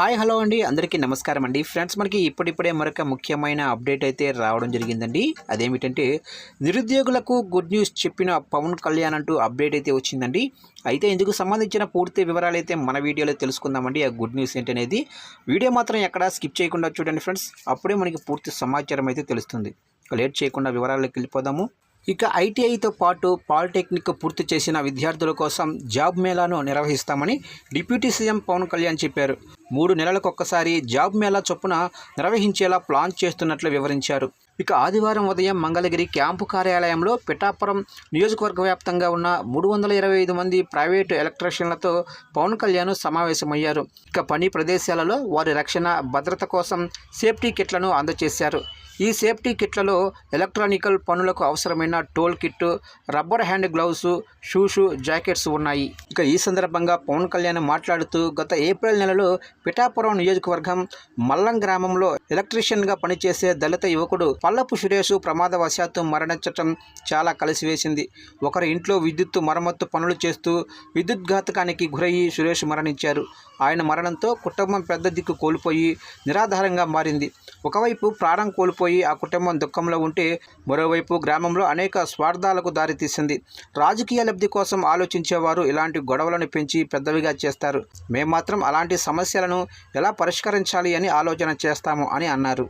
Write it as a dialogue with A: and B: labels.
A: Hi hello అండి. అందరికీ నమస్కారం అండి. ఫ్రెండ్స్ మనకి ఇప్పుడిప్పుడే మరొక ముఖ్యమైన అప్డేట్ అయితే రావడం జరిగిందండి. అదేమిటంటే నిరుద్యోగులకు గుడ్ న్యూస్ చెప్పిన పవన్ కళ్యాణ్ అంటూ అప్డేట్ అయితే వచ్చిందండి. అయితే ఇందుకు సంబంధించిన పూర్తి వివరాలు అయితే మన వీడియోలో తెలుసుకుందామండి. ఆ గుడ్ న్యూస్ ఏంటనేది. వీడియో మాత్రం ఎక్కడ స్కిప్ చేయకుండా చూడండి ఫ్రెండ్స్. అప్పుడే మనకి పూర్తి సమాచారం అయితే తెలుస్తుంది. లేట్ చేయకుండా వివరాల్లోకి వెళ్ళిపోదాము. ఇక ఐటీఐతో పాటు పాలిటెక్నిక్ పూర్తి చేసిన విద్యార్థుల కోసం జాబ్ మేళాను నిర్వహిస్తామని డిప్యూటీ సీఎం పవన్ కళ్యాణ్ చెప్పారు. మూడు నెలలకొక్కసారి జాబ్ మేళా చొప్పున నిర్వహించేలా ప్లాన్ చేస్తున్నట్లు వివరించారు. ఇక ఆదివారం ఉదయం మంగళగిరి క్యాంపు కార్యాలయంలో పిఠాపురం నియోజకవర్గ వ్యాప్తంగా ఉన్న మూడు వందల ఇరవై ఐదు మంది ప్రైవేటు ఎలక్ట్రీషియన్లతో పవన్ కళ్యాణ్ సమావేశమయ్యారు. ఇక పని ప్రదేశాలలో వారి రక్షణ భద్రత కోసం సేఫ్టీ కిట్లను అందజేశారు. ఈ సేఫ్టీ కిట్లలో ఎలక్ట్రానికల్ పనులకు అవసరమైన tool kit rubber hand gloves shoes jackets ఉన్నాయి. ఇక ఈ సందర్భంగా పవన్ కళ్యాణ్ మాట్లాడుతూ గత ఏప్రిల్ నెలలో పిఠాపురం నియోజకవర్గం మల్లం గ్రామంలో ఎలక్ట్రీషియన్గా పనిచేసే దళిత యువకుడు పల్లపు సురేష్ ప్రమాదవశాత్తు మరణించటం చాలా కలిసివేసింది. ఒకరి ఇంట్లో విద్యుత్ మరమ్మత్తు పనులు చేస్తూ విద్యుద్ఘాతకానికి గురయ్యి సురేష్ మరణించారు. ఆయన మరణంతో కుటుంబం పెద్ద దిక్కు కోల్పోయి నిరాధారంగా మారింది. ఒకవైపు ప్రాణం కోల్పోయి ఆ కుటుంబం దుఃఖంలో ఉంటే మరోవైపు గ్రామంలో అనేక స్వార్థాలకు దారితీసింది. రాజకీయ లబ్ధి కోసం ఆలోచించేవారు ఇలాంటి గొడవలను పెంచి పెద్దవిగా చేస్తారు. మేము మాత్రం అలాంటి సమస్యలను ఎలా పరిష్కరించాలి అని ఆలోచన చేస్తాము అని అన్నారు.